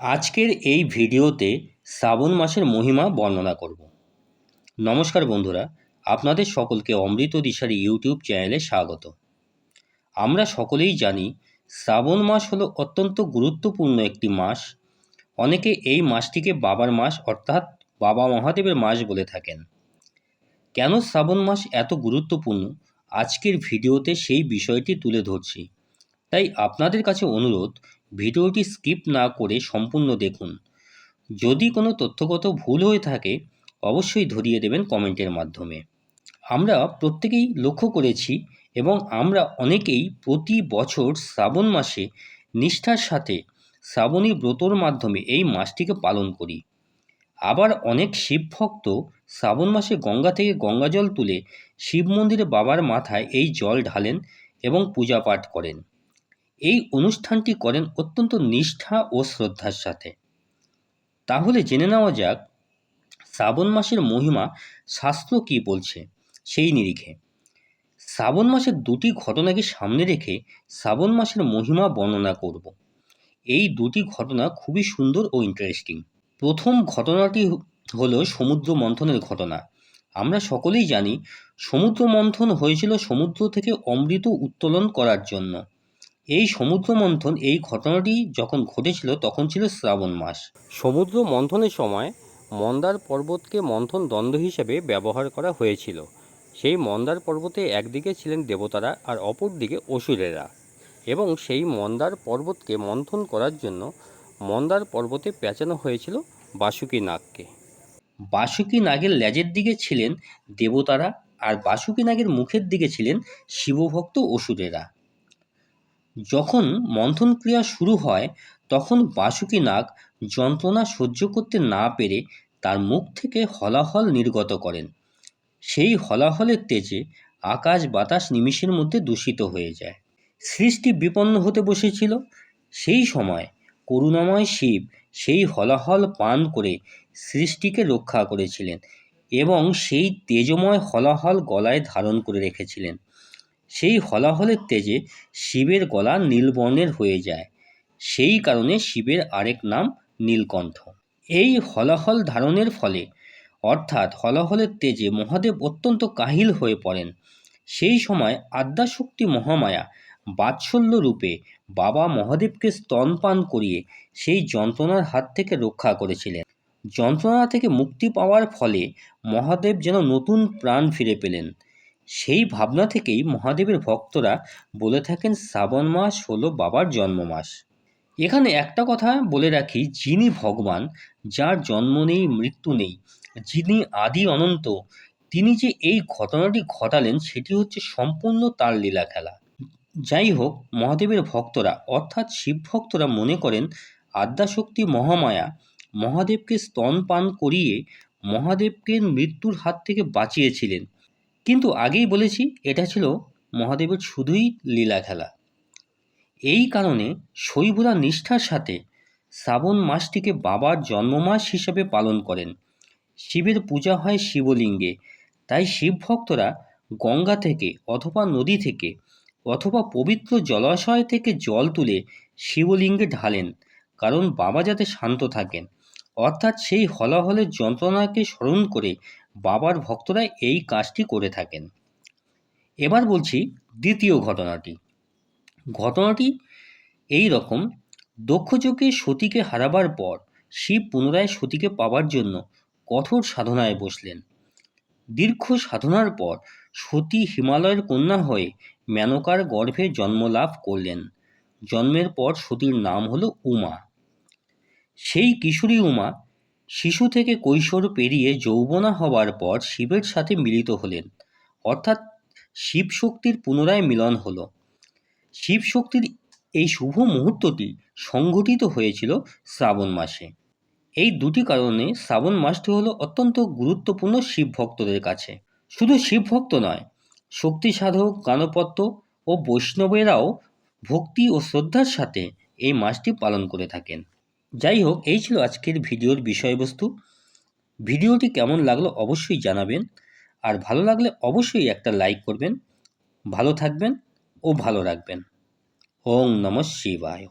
আজকের এই ভিডিওতে শ্রাবণ মাসের মহিমা বর্ণনা করব। নমস্কার বন্ধুরা, আপনাদের সকলকে অমৃত দিশারি ইউটিউব চ্যানেলে স্বাগত। আমরা সকলেই জানি শ্রাবণ মাস হলো অত্যন্ত গুরুত্বপূর্ণ একটি মাস। অনেকে এই মাসটিকে বাবার মাস অর্থাৎ বাবা মহাদেবের মাস বলে থাকেন। কেন শ্রাবণ মাস এত গুরুত্বপূর্ণ? আজকের ভিডিওতে সেই বিষয়টি তুলে ধরছি। তাই আপনাদের কাছে অনুরোধ, ভিডিওটি স্কিপ না করে সম্পূর্ণ দেখুন। যদি কোনো তথ্যগত ভুল হয়ে থাকে, অবশ্যই ধরিয়ে দেবেন কমেন্টের মাধ্যমে। আমরা প্রত্যেকেই লক্ষ্য করেছি এবং আমরা অনেকেই প্রতি বছর শ্রাবণ মাসে নিষ্ঠার সাথে শ্রাবণী ব্রতর মাধ্যমে এই মাসটিকে পালন করি। আবার অনেক শিব ভক্ত শ্রাবণ মাসে গঙ্গা থেকে গঙ্গা জল তুলে শিব মন্দিরে বাবার মাথায় এই জল ঢালেন এবং পূজা পাঠ করেন। এই অনুষ্ঠানটি করেন অত্যন্ত নিষ্ঠা ও শ্রদ্ধার সাথে। তাহলে জেনে নেওয়া যাক, শ্রাবণ মাসের মহিমা শাস্ত্র কী বলছে সেই নিরিখে। শ্রাবণ মাসের দুটি ঘটনাকে সামনে রেখে শ্রাবণ মাসের মহিমা বর্ণনা করব। এই দুটি ঘটনা খুবই সুন্দর ও ইন্টারেস্টিং প্রথম ঘটনাটি হলো সমুদ্র মন্থনের ঘটনা। আমরা সকলেই জানি, সমুদ্র মন্থন হয়েছিল সমুদ্র থেকে অমৃত উত্তোলন করার জন্য। এই সমুদ্র মন্থন এই ঘটনাটি যখন ঘটেছিল তখন ছিল শ্রাবণ মাস। সমুদ্র মন্থনের সময় মন্দার পর্বতকে মন্থন দ্বন্দ্ব হিসেবে ব্যবহার করা হয়েছিল। সেই মন্দার পর্বতে একদিকে ছিলেন দেবতারা আর অপর দিকে অসুরেরা। এবং সেই মন্দার পর্বতকে মন্থন করার জন্য মন্দার পর্বতে পেঁচানো হয়েছিল বাসুকী নাগকে। বাসুকী নাগের লেজের দিকে ছিলেন দেবতারা আর বাসুকী নাগের মুখের দিকে ছিলেন শিবভক্ত অসুরেরা। যখন মন্থন ক্রিয়া শুরু হয়, তখন বাসুকী নাগ যন্ত্রণা সহ্য করতে না পেরে তার মুখ থেকে হলাহল নির্গত করেন। সেই হলাহলের তেজে আকাশ বাতাস নিমিষের মধ্যে দূষিত হয়ে যায়। সৃষ্টি বিপন্ন হতে বসেছিল। সেই সময় করুণাময় শিব সেই হলাহল পান করে সৃষ্টিকে রক্ষা করেছিলেন এবং সেই তেজময় হলাহল গলায় ধারণ করে রেখেছিলেন। সেই হলাহলের তেজে শিবের গলা নীলবর্ণের হয়ে যায়। সেই কারণে শিবের আরেক নাম নীলকণ্ঠ। এই হলাহল ধারণের ফলে, অর্থাৎ হলাহলের তেজে মহাদেব অত্যন্ত কাহিল হয়ে পড়েন। সেই সময় আদ্যাশক্তি মহামায়া বাৎসল্য রূপে বাবা মহাদেবকে স্তনপান করিয়ে সেই যন্ত্রণার হাত থেকে রক্ষা করেছিলেন। যন্ত্রণা থেকে মুক্তি পাওয়ার ফলে মহাদেব যেন নতুন প্রাণ ফিরে পেলেন। সেই ভাবনা থেকেই মহাদেবের ভক্তরা বলে থাকেন শ্রাবণ মাস হলো বাবার জন্ম মাস এখানে একটা কথা বলে রাখি, যিনি ভগবান, যার জন্ম নেই, মৃত্যু নেই, যিনি আদি অনন্ত, তিনি যে এই ঘটনাটি ঘটালেন সেটি হচ্ছে সম্পূর্ণ তার লীলা খেলা। যাই হোক, মহাদেবের ভক্তরা, অর্থাৎ শিব ভক্তরা মনে করেন, আদ্যাশক্তি মহামায়া, মহাদেবকে স্তন পান করিয়ে মহাদেবকে মৃত্যুর হাত থেকে বাঁচিয়েছিলেন। কিন্তু আগেই বলেছি এটা ছিল মহাদেবের শুধুই লীলা খেলা। এই কারণে শৈবরা নিষ্ঠার সাথে শ্রাবণ মাসটিকে বাবার জন্মমাস হিসাবে পালন করেন। শিবের পূজা হয় শিবলিঙ্গে। তাই শিব ভক্তরা গঙ্গা থেকে অথবা নদী থেকে অথবা পবিত্র জলাশয় থেকে জল তুলে শিবলিঙ্গে ঢালেন, কারণ বাবা যাতে শান্ত থাকেন। অর্থাৎ সেই হলাহলের যন্ত্রণাকে স্মরণ করে বাবার ভক্তরা এই কাজটি করে থাকেন। এবার বলছি দ্বিতীয় ঘটনাটি। ঘটনাটি এই রকম দক্ষযজ্ঞে সতীকে হারাবার পর শিব পুনরায় সতীকে পাওয়ার জন্য কঠোর সাধনায় বসলেন। দীর্ঘ সাধনার পর সতী হিমালয়ের কন্যা হয়ে মেনকার গর্ভে জন্ম লাভ করলেন। জন্মের পর সতীর নাম হলো উমা। সেই কিশোরী উমা শিশু থেকে কৈশোর পেরিয়ে যৌবনা হবার পর শিবের সাথে মিলিত হলেন। অর্থাৎ শিব শক্তির পুনরায় মিলন হলো। শিব শক্তির এই শুভ মুহূর্তটি সংঘটিত হয়েছিল শ্রাবণ মাসে। এই দুটি কারণে শ্রাবণ মাসটি হলো অত্যন্ত গুরুত্বপূর্ণ শিব ভক্তদের কাছে। শুধু শিব ভক্ত নয়, শক্তি সাধক গানপত্য ও বৈষ্ণবেরাও ভক্তি ও শ্রদ্ধার সাথে এই মাসটি পালন করে থাকেন। যাই হোক এই ছিল আজকের ভিডিওর বিষয়বস্তু। ভিডিওটি কেমন লাগল অবশ্যই জানাবেন। আর ভালো লাগলে অবশ্যই একটা লাইক করবেন। ভালো থাকবেন ও ভালো রাখবেন। ওং নম শিবায়।